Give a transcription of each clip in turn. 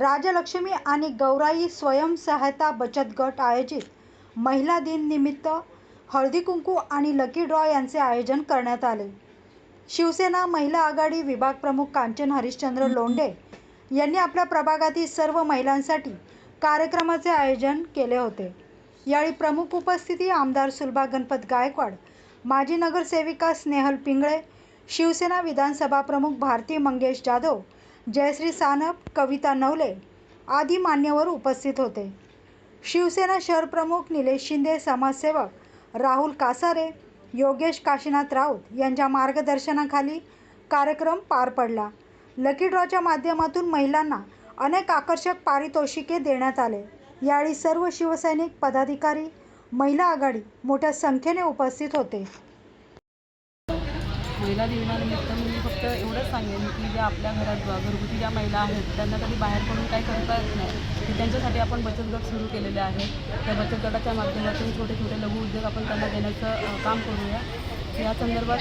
राजलक्ष्मी आणि गौराई स्वयंसहायता बचत गट आयोजित महिला दिन निमित्त हळदी कुंकू आणि लकी ड्रॉ यांचे आयोजन करण्यात आले. शिवसेना महिला आघाडी विभाग प्रमुख कांचन हरिश्चंद्र लोंढे यांनी आपल्या प्रभागातील सर्व महिलांसाठी कार्यक्रमाचे आयोजन केले होते. यावेळी प्रमुख उपस्थिती आमदार सुलभा गणपत गायकवाड माजी नगरसेविका स्नेहल पिंगळे शिवसेना विधानसभा प्रमुख भारती मंगेश जाधव जयश्री सानप कविता नवले आदी मान्यवर उपस्थित होते. शिवसेना शहरप्रमुख निलेश शिंदे समाजसेवक राहुल कासारे योगेश काशीनाथ राऊत यांच्या मार्गदर्शनाखाली कार्यक्रम पार पडला. लकी ड्रॉच्या माध्यमातून महिलांना अनेक आकर्षक पारितोषिके देण्यात आले. यावेळी सर्व शिवसैनिक पदाधिकारी महिला आघाडी मोठ्या संख्येने उपस्थित होते. महिला दिनानिमित्त मी फक्त एवढंच सांगेन की ज्या आपल्या घरात घरगुती ज्या महिला आहेत त्यांना कधी बाहेर पडून काही करता येत नाही. की त्यांच्यासाठी आपण बचत गट सुरू केलेले आहे. त्या बचत गटाच्या माध्यमातून छोटे छोटे लघु उद्योग आपण त्यांना देण्याचं काम करूया. या संदर्भात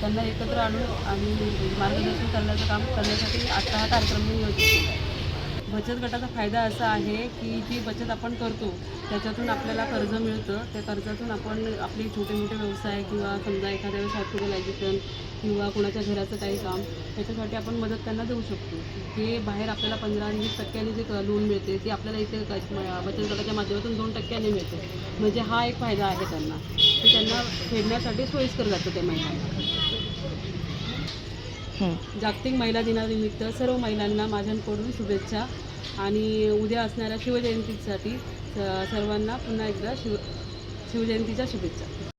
त्यांना एकत्र आणून आणि मार्गदर्शन करण्याचं काम करण्यासाठी आजचा हा कार्यक्रम मी योजित केला बचत गटाचा फायदा असा आहे की जी बचत आपण करतो त्याच्यातून आपल्याला कर्ज मिळतं. त्या कर्जातून आपण आपले छोटे मोठे व्यवसाय किंवा समजा एखाद्या वेळेस हॉस्पिटलायझेशन किंवा कोणाच्या घराचं काही काम त्याच्यासाठी आपण मदत त्यांना देऊ शकतो. जे बाहेर आपल्याला पंधरा आणि वीस टक्क्यांनी जे लोन मिळते ते आपल्याला इथे बचत गटाच्या माध्यमातून दोन टक्क्यांनी मिळते. म्हणजे हा एक फायदा आहे त्यांना. ते त्यांना फेडण्यासाठी सोयीस्कर जातं ते महिलांना. हो. जागतिक महिला दिनानिमित्त सर्व महिलांना माझ्याकडून शुभेच्छा आणि उद्या असणाऱ्या शिवजयंतीसाठी सर्वांना पुन्हा एकदा शिव शिवजयंतीच्या शुभेच्छा.